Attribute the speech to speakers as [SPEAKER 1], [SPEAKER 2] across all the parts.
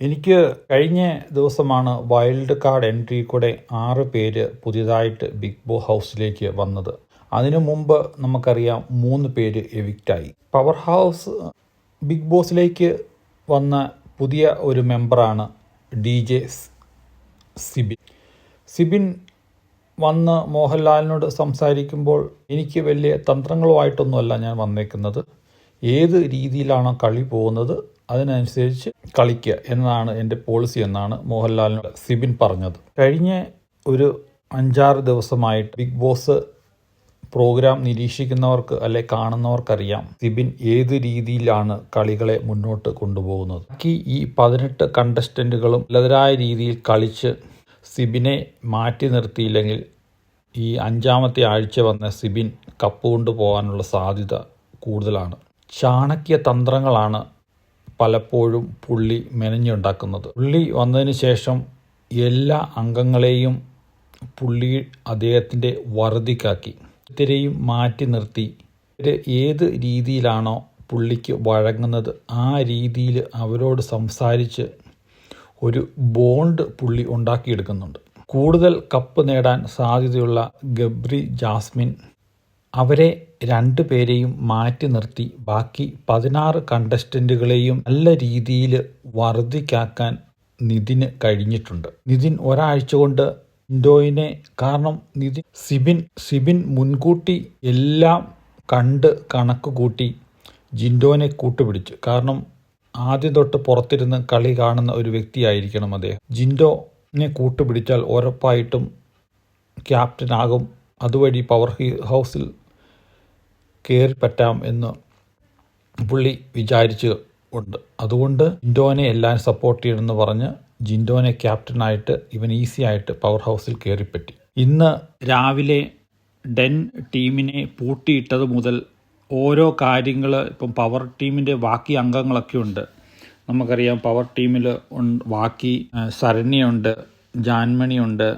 [SPEAKER 1] എനിക്ക് കഴിഞ്ഞ ദിവസമാണ് വൈൽഡ് കാർഡ് എൻട്രി കൂടെ ആറ് പേര് പുതിയതായിട്ട് ബിഗ് ബോ ഹൗസിലേക്ക് വന്നത്. അതിനു മുമ്പ് നമുക്കറിയാം മൂന്ന് പേര് എവിക്റ്റായി പവർ ഹൗസ് ബിഗ് ബോസിലേക്ക് വന്ന പുതിയ ഒരു മെമ്പറാണ് ഡി ജെ സിബിൻ. സിബിൻ വന്ന് മോഹൻലാലിനോട് സംസാരിക്കുമ്പോൾ എനിക്ക് വലിയ തന്ത്രങ്ങളുമായിട്ടൊന്നുമല്ല ഞാൻ വന്നേക്കുന്നത്. ഏത് രീതിയിലാണോ കളി പോകുന്നത്? അതിനനുസരിച്ച് കളിക്കുക എന്നതാണ് എന്റെ പോളിസി എന്നാണ് മോഹൻലാലിനോട് സിബിൻ പറഞ്ഞത്. കഴിഞ്ഞ ഒരു അഞ്ചാറ് ദിവസമായിട്ട് ബിഗ് ബോസ് പ്രോഗ്രാം നിരീക്ഷിക്കുന്നവർക്ക് അല്ലെ കാണുന്നവർക്കറിയാം സിബിൻ ഏത് രീതിയിലാണ് കളികളെ മുന്നോട്ട് കൊണ്ടുപോകുന്നത്. ബാക്കി ഈ പതിനെട്ട് കണ്ടസ്റ്റന്റുകളും ലതരായ രീതിയിൽ കളിച്ച് സിബിനെ മാറ്റി നിർത്തിയില്ലെങ്കിൽ ഈ അഞ്ചാമത്തെ ആഴ്ച വന്ന സിബിൻ കപ്പ് കൊണ്ടുപോകാനുള്ള സാധ്യത കൂടുതലാണ്. ചാണക്യ തന്ത്രങ്ങളാണ് പലപ്പോഴും പുള്ളി മെനഞ്ഞുണ്ടാക്കുന്നത്. പുള്ളി വന്നതിന് ശേഷം എല്ലാ അംഗങ്ങളെയും പുള്ളി അദ്ദേഹത്തിന്റെ വറുതിക്കാക്കി. ഇത്തിരെയും മാറ്റി നിർത്തി. ഇവർ ഏത് രീതിയിലാണോ പുള്ളിക്ക് വഴങ്ങുന്നത് ആ രീതിയിൽ അവരോട് സംസാരിച്ച് ഒരു ബോണ്ട് പുള്ളി ഉണ്ടാക്കിയെടുക്കുന്നുണ്ട്. കൂടുതൽ കപ്പ് നേടാൻ സാധ്യതയുള്ള ഗബ്രി ജാസ്മിൻ അവരെ രണ്ടു പേരെയും മാറ്റി നിർത്തി. ബാക്കി പതിനാറ് കണ്ടസ്റ്റന്റുകളെയും നല്ല രീതിയിൽ വർദ്ധിക്കാക്കാൻ നിതിന് കഴിഞ്ഞിട്ടുണ്ട്. നിതിൻ ഒരാഴ്ച കൊണ്ട് ഇൻഡോയിനെ കാരണം നിതിൻ സിബിൻ സിബിൻ മുൻകൂട്ടി എല്ലാം കണ്ട് കണക്ക് കൂട്ടി ജിൻഡോനെ കൂട്ടുപിടിച്ചു. കാരണം ആദ്യം തൊട്ട് പുറത്തിരുന്ന് കളി കാണുന്ന ഒരു വ്യക്തിയായിരിക്കണം അദ്ദേഹം. ജിൻഡോനെ കൂട്ടുപിടിച്ചാൽ ഉറപ്പായിട്ടും ക്യാപ്റ്റനാകും അതുവഴി പവർ ഹൗസിൽ കയറി പറ്റാം എന്ന് പുള്ളി വിചാരിച്ച് ഉണ്ട്. അതുകൊണ്ട് ജിൻഡോനെ എല്ലാം സപ്പോർട്ട് ചെയ്യണമെന്ന് പറഞ്ഞ് ജിൻഡോനെ ക്യാപ്റ്റനായിട്ട് ഇവൻ ഈസി ആയിട്ട് പവർ ഹൗസിൽ കയറിപ്പറ്റി ഇന്ന് രാവിലെ ഡെൻ ടീമിനെ പൂട്ടിയിട്ടത് മുതൽ ഓരോ കാര്യങ്ങൾ ഇപ്പം പവർ ടീമിന്റെ ബാക്കി അംഗങ്ങളൊക്കെ ഉണ്ട്. നമുക്കറിയാം പവർ ടീമിൽ ബാക്കി ശരണ്യുണ്ട് ജാൻമണിയുണ്ട്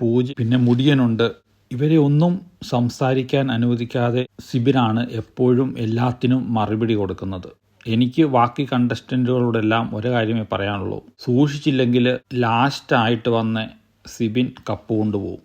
[SPEAKER 1] പൂജ പിന്നെ മുടിയനുണ്ട്. ഇവരെ ഒന്നും സംസാരിക്കാൻ അനുവദിക്കാതെ സിബിനാണ് എപ്പോഴും എല്ലാത്തിനും മറുപടി കൊടുക്കുന്നത്. എനിക്ക് ബാക്കി കണ്ടസ്റ്റന്റുകളോടെല്ലാം ഒരു കാര്യമേ പറയാനുള്ളൂ. സൂക്ഷിച്ചില്ലെങ്കിൽ ലാസ്റ്റായിട്ട് വന്ന് സിബിൻ കപ്പ് കൊണ്ടുപോകും